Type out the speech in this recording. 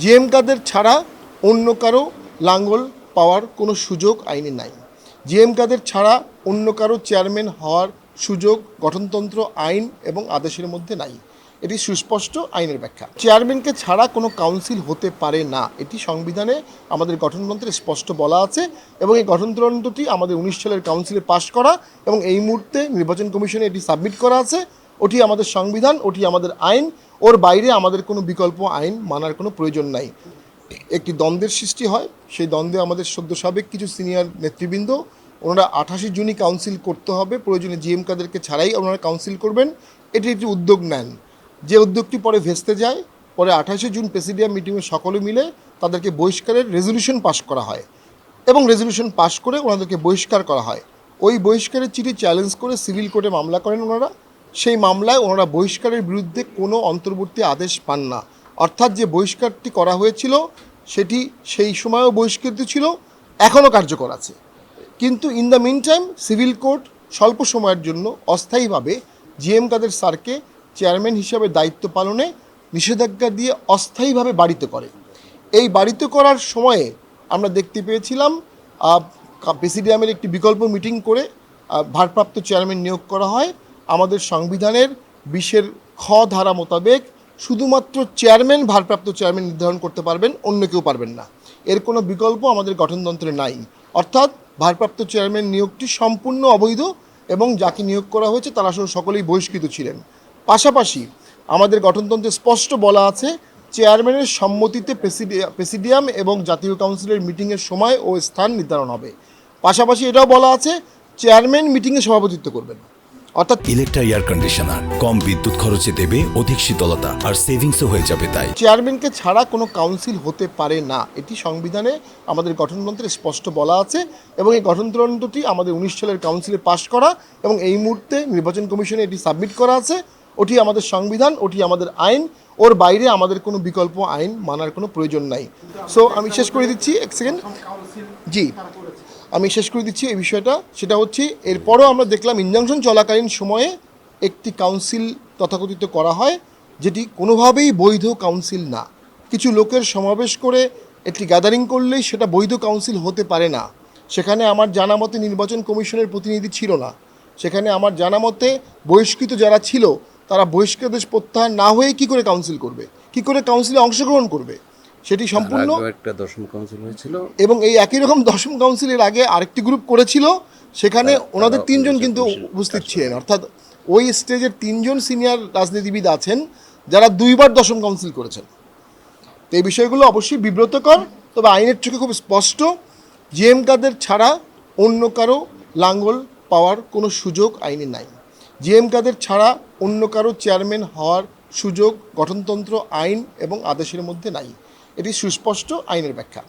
GM কাদের ছাড়া অন্য কারও লাঙ্গল পাওয়ার কোনো সুযোগ আইনে নাই। জিএম কাদের ছাড়া অন্য কারও চেয়ারম্যান হওয়ার সুযোগ গঠনতন্ত্র, আইন এবং আদেশের মধ্যে নাই। এটি সুস্পষ্ট আইনের ব্যাখ্যা। চেয়ারম্যানকে ছাড়া কোনো কাউন্সিল হতে পারে না। এটি সংবিধানে আমাদের গঠনতন্ত্রে স্পষ্ট বলা আছে এবং এই গঠনতন্ত্রটি আমাদের উনিশ সালের কাউন্সিলে পাশ করা এবং এই মুহূর্তে নির্বাচন কমিশনে এটি সাবমিট করা আছে। ওটি আমাদের সংবিধান, ওটি আমাদের আইন ওর বাইরে আমাদের কোনো বিকল্প আইন মানার কোনো প্রয়োজন নাই। একটি দ্বন্দ্বের সৃষ্টি হয়, সেই দ্বন্দ্বে আমাদের সদ্য সাবেক কিছু সিনিয়র নেতৃবৃন্দ, ওনারা আঠাশি জুনই কাউন্সিল করতে হবে, প্রয়োজনে জিএম কাদেরকে ছাড়াই ওনারা কাউন্সিল করবেন। এটি একটি উদ্যোগ নেন। যে উদ্যোগটি পরে ভেস্তে যায়, পরে আঠাশে জুন প্রেসিডিয়াম মিটিংয়ে সকলে মিলে তাদেরকে বহিষ্কারের রেজলিউশন পাশ করা হয় এবং রেজলিউশন পাশ করে ওনাদেরকে বহিষ্কার করা হয়। ওই বহিষ্কারের চিঠি চ্যালেঞ্জ করে সিভিল কোর্টে মামলা করেন ওনারা। সেই মামলায় ওনারা বহিষ্কারের বিরুদ্ধে কোনো অন্তর্বর্তী আদেশ পান না। অর্থাৎ যে বহিষ্কারটি করা হয়েছিল, সেটি সেই সময়ও বহিষ্কৃত ছিল, এখনও কার্যকর আছে। কিন্তু in the meantime civil court স্বল্প সময়ের জন্য অস্থায়ীভাবে জিএম কাদের স্যারকে চেয়ারম্যান হিসাবে দায়িত্ব পালনে নিষেধাজ্ঞা দিয়ে অস্থায়ীভাবে বাড়িত করে। এই বাড়িত করার সময়ে আমরা দেখতে পেয়েছিলাম প্রেসিডিয়ামের একটি বিকল্প মিটিং করে ভারপ্রাপ্ত চেয়ারম্যান নিয়োগ করা হয়। আমাদের সংবিধানের বিশের খ ধারা মোতাবেক শুধুমাত্র চেয়ারম্যান, ভারপ্রাপ্ত চেয়ারম্যান নির্ধারণ করতে পারবেন, অন্য কেউ পারবেন না। এর কোনো বিকল্প আমাদের গঠনতন্ত্রে নাই। অর্থাৎ ভারপ্রাপ্ত চেয়ারম্যান নিয়োগটি সম্পূর্ণ অবৈধ এবং যাকে নিয়োগ করা হয়েছে তারা আসলে সকলেই বহিষ্কৃত ছিলেন। পাশাপাশি আমাদের গঠনতন্ত্রে স্পষ্ট বলা আছে, চেয়ারম্যানের সম্মতিতে প্রেসিডি- প্রেসিডিয়াম এবং জাতীয় কাউন্সিলের মিটিংয়ের সময় ও স্থান নির্ধারণ হবে। পাশাপাশি এটাও বলা আছে, চেয়ারম্যান মিটিংয়ে সভাপতিত্ব করবেন। অর্থাৎ ইলেকট্রা এয়ার কন্ডিশনার কম বিদ্যুৎ খরচে দেবে অধিক শীতলতা আর সেভিংসও হয়ে যাবে তাই। চেয়ারম্যানকে ছাড়া কোনো কাউন্সিল হতে পারে না। এটি সংবিধানে আমাদের গঠনতন্ত্রে স্পষ্ট বলা আছে এবং এই গঠনতন্ত্রটি আমাদের উনিশ সালের কাউন্সিলে পাশ করা এবং এই মুহূর্তে নির্বাচন কমিশনে এটি সাবমিট করা আছে। ওটি আমাদের সংবিধান ওটি আমাদের আইন। ওর বাইরে আমাদের কোনো বিকল্প আইন মানার কোনো প্রয়োজন নাই। সো আমি শেষ করে দিচ্ছি এক সেকেন্ড জি। আমি শেষ করে দিচ্ছি এই বিষয়টা। সেটা হচ্ছে, এরপরও আমরা দেখলাম ইনজাংশন চলাকালীন সময়ে একটি কাউন্সিল তথাকথিত করা হয়, যেটি কোনোভাবেই বৈধ কাউন্সিল না। কিছু লোকের সমাবেশ করে একটি গ্যাদারিং করলেই সেটা বৈধ কাউন্সিল হতে পারে না। সেখানে আমার জানা মতে নির্বাচন কমিশনের প্রতিনিধি ছিল না। সেখানে আমার জানা মতে বহিষ্কৃত যারা ছিল, তারা বহিষ্কৃত প্রত্যাহার না হয়ে কি করে কাউন্সিল করবে? কি করে কাউন্সিলে অংশগ্রহণ করবে? সেটি সম্পূর্ণ। একটা দশম কাউন্সিল হয়েছিল। এবং এই একই রকম দশম কাউন্সিলের আগে আরেকটি গ্রুপ করেছিল। সেখানে ওনাদের তিনজন কিন্তু উপস্থিত ছিলেন। অর্থাৎ ওই স্টেজের তিনজন সিনিয়র রাজনীতিবিদ আছেন যারা দুইবার দশম কাউন্সিল করেছেন। তো এই বিষয়গুলো অবশ্যই বিব্রতকর তবে আইনের চোখে খুব স্পষ্ট। জিএম কাদের ছাড়া অন্য কারও লাঙ্গল পাওয়ার কোনো সুযোগ আইনে নাই। জিএম কাদের ছাড়া অন্য কারও চেয়ারম্যান হওয়ার সুযোগ গঠনতন্ত্র আইন এবং আদেশের মধ্যে নাই। এটি সুস্পষ্ট আইনের ব্যাখ্যা।